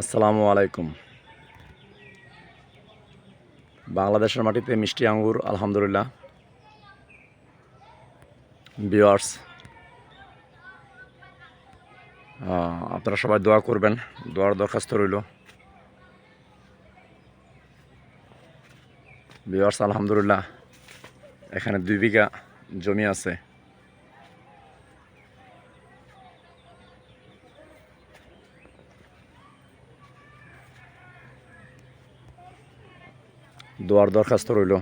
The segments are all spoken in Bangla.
আসসালামু আলাইকুম। বাংলাদেশের মাটিতে মিষ্টি আঙ্গুর, আলহামদুলিল্লাহ। বিয়ার্স আপনারা সবাই দোয়া করবেন, দোয়ার দরখাস্ত রইল। বিয়ার্স আলহামদুলিল্লাহ, এখানে দুই বিঘা জমি আছে। দোয়ার দরখাস্ত রইল।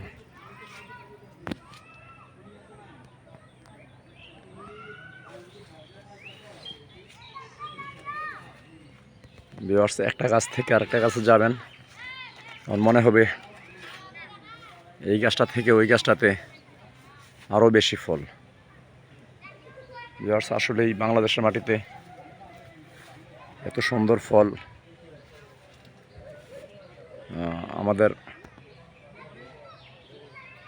ভিউয়ার্স একটা গাছ থেকে আরেকটা গাছে যাবেন। আমার মনে হবে এই গাছটা থেকে ওই গাছটাতে আরও বেশি ফল। ভিউয়ার্স আসলে এই বাংলাদেশের মাটিতে এত সুন্দর ফল আমাদের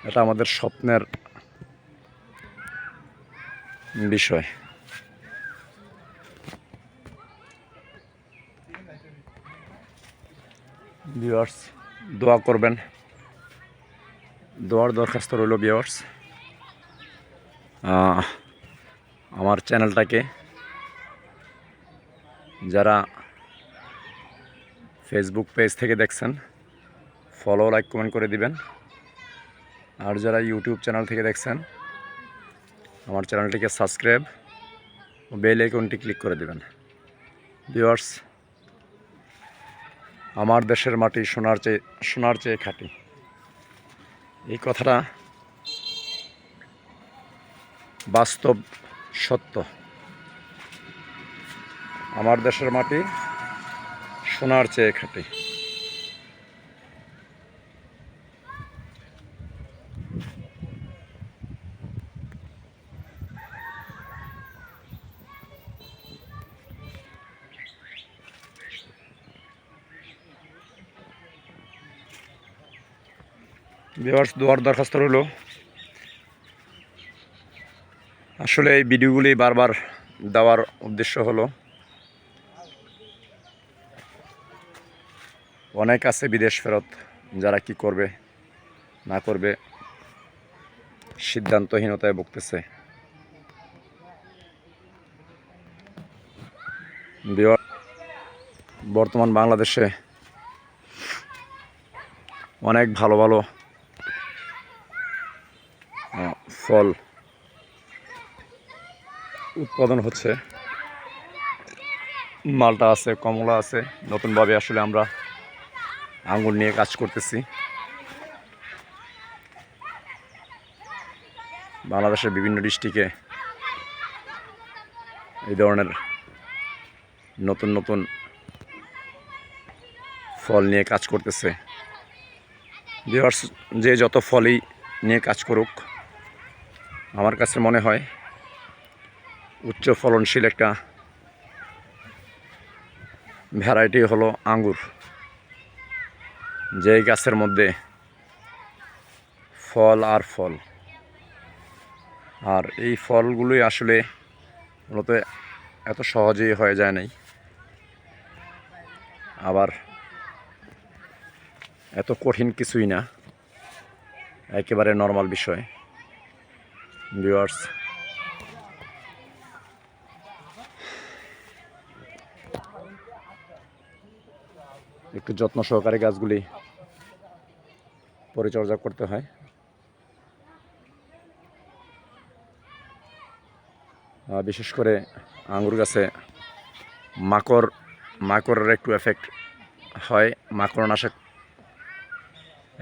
এটা আমাদের স্বপ্নের বিষয়। ভিউয়ার্স দোয়া করবেন। দোয়ার দরখাস্ত রইল ভিউয়ার্স আমার চ্যানেলটাকে যারা ফেসবুক পেজ থেকে দেখছেন ফলো লাইক কমেন্ট করে দিবেন। আর যারা ইউটিউব চ্যানেল থেকে দেখছেন, আমার চ্যানেলটিকে সাবস্ক্রাইব ও বেল আইকনটি ক্লিক করে দেবেন। ভিউয়ার্স আমার দেশের মাটি সোনার চেয়ে সোনার চেয়ে খাঁটি। এই কথাটা বাস্তব সত্য। আমার দেশের মাটি সোনার চেয়ে খাঁটি। ভিউয়ার্স, দোয়ার দরখাস্ত রইল। আসলে এই ভিডিওগুলি বারবার দেওয়ার উদ্দেশ্য হলো, অনেক আছে বিদেশ ফেরত, যারা কি করবে, না করবে, সিদ্ধান্তহীনতায় ভুগতেছে। বর্তমান বাংলাদেশে অনেক ভালো ভালো ফল উৎপাদন হচ্ছে। মালটা আছে, কমলা আছে। নতুনভাবে আসলে আমরা আঙ্গুর নিয়ে কাজ করতেছি। বাংলাদেশের বিভিন্ন ডিস্ট্রিক্টে এই ধরনের নতুন নতুন ফল নিয়ে কাজ করতেছে। যে যত ফলই নিয়ে কাজ করুক আমার কাছে মনে হয় উচ্চ ফলনশীল একটা ভ্যারাইটি হলো আঙ্গুর। যে গাছের মধ্যে ফল আর ফল। আর এই ফলগুলোই আসলে মূলত এত সহজেই হয়ে যায় নাই। আবার এত কঠিন কিছুই না। একেবারে নর্মাল বিষয়। ভিউয়ার্স একটু যত্ন সহকারে গাছগুলি পরিচর্যা করতে হয়। বিশেষ করে আঙুর গাছে মাকড়, মাকড়ের একটু এফেক্ট হয়। মাকড়নাশক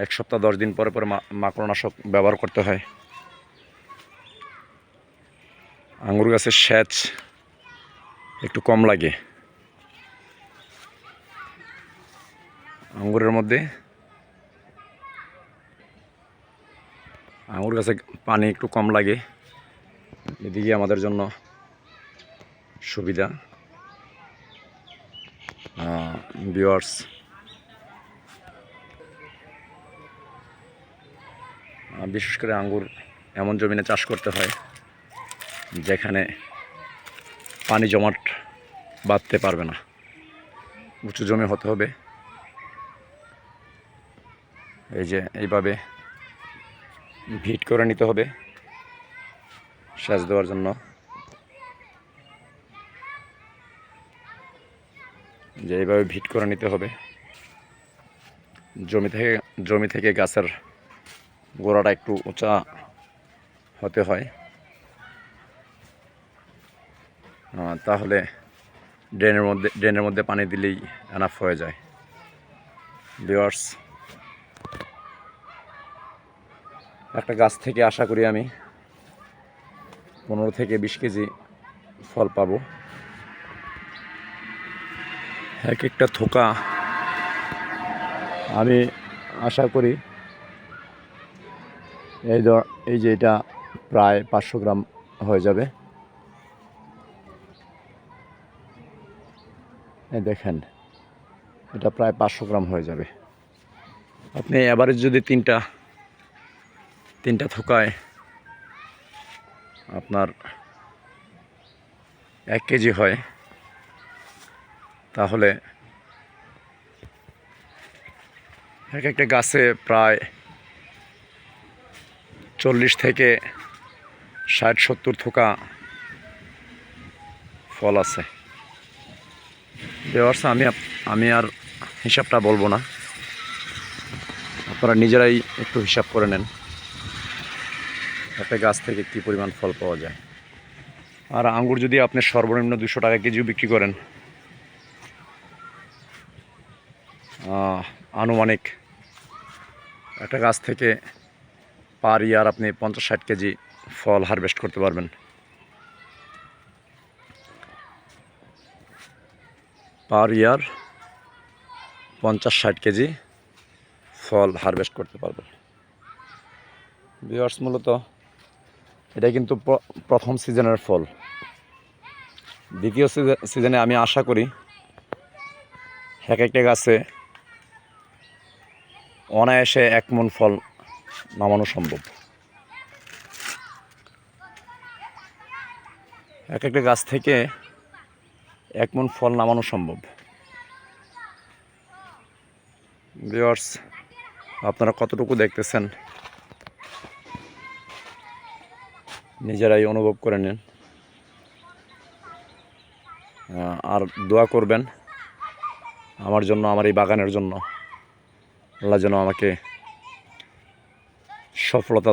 এক সপ্তাহ দশ দিন পরে পরে মাকড়নাশক ব্যবহার করতে হয়। আঙ্গুর গাছের সেচ একটু কম লাগে। আঙুরের মধ্যে আঙুর গাছে পানি একটু কম লাগে। এদিকে আমাদের জন্য সুবিধা। ভিওয়ার্স বিশেষ করে আঙ্গুর এমন জমিনে চাষ করতে হয়। যেখানে পানি জমাট বাঁধতে পারবে না। উঁচু জমি হতে হবে। এই যে এইভাবে ভিট করে নিতে হবে সেচ দেওয়ার জন্য। যে এইভাবে ভিট করে নিতে হবে। জমি থেকে জমি থেকে গাছের গোড়াটা একটু উঁচা হতে হয়। তাহলে ড্রেনের মধ্যে ড্রেনের মধ্যে পানি দিলেই এনাফ হয়ে যায়। ভিওয়ার্স একটা গাছ থেকে আশা করি আমি পনেরো থেকে বিশ কেজি ফল পাবো। এক একটা থোকা আমি আশা করি এই ধর, এই যে এটা প্রায় পাঁচশো গ্রাম হয়ে যাবে। দেখেন, এটা প্রায় পাঁচশো গ্রাম হয়ে যাবে। আপনি এভারেজ যদি তিনটা তিনটা থোকায় আপনার এক কেজি হয়, তাহলে এক একটা গাছে প্রায় চল্লিশ থেকে ষাট সত্তর থোকা ফল আছে। দেওয়ার্স আমি আমি আর হিসাবটা বলব না। আপনারা নিজেরাই একটু হিসাব করে নেন। একটা গাছ থেকে কী পরিমাণ ফল পাওয়া যায়। আর আঙ্গুর যদি আপনি সর্বনিম্ন দুশো টাকা কেজিও বিক্রি করেন আনুমানিক একটা গাছ থেকে পার ইয়ার আপনি পঞ্চাশ ষাট কেজি ফল হারভেস্ট করতে পারবেন। পার ইয়ার পঞ্চাশ ষাট কেজি ফল হারভেস্ট করতে পারবে। ভিওয়ার্স মূলত এটা কিন্তু প্রথম সিজনের ফল। দ্বিতীয় সিজে- সিজনে আমি আশা করি এক একটা গাছে অনায়াসে এক মন ফল নামানো সম্ভব। এক একটা গাছ থেকে এক মন ফল নামানো সম্ভব। ভিওয়ার্স আপনারা কতটুকু দেখতেছেন? নিজেরাই অনুভব করে নিন। আর দোয়া করবেন আমার জন্য, আমার এই বাগানের জন্য। আল্লাহ যেন আমাকে সফলতা